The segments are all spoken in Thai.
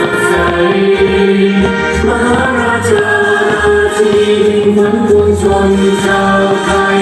สดใสมหาราที่วันปวงชนชาวไทย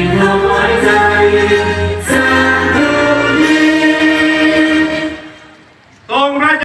ป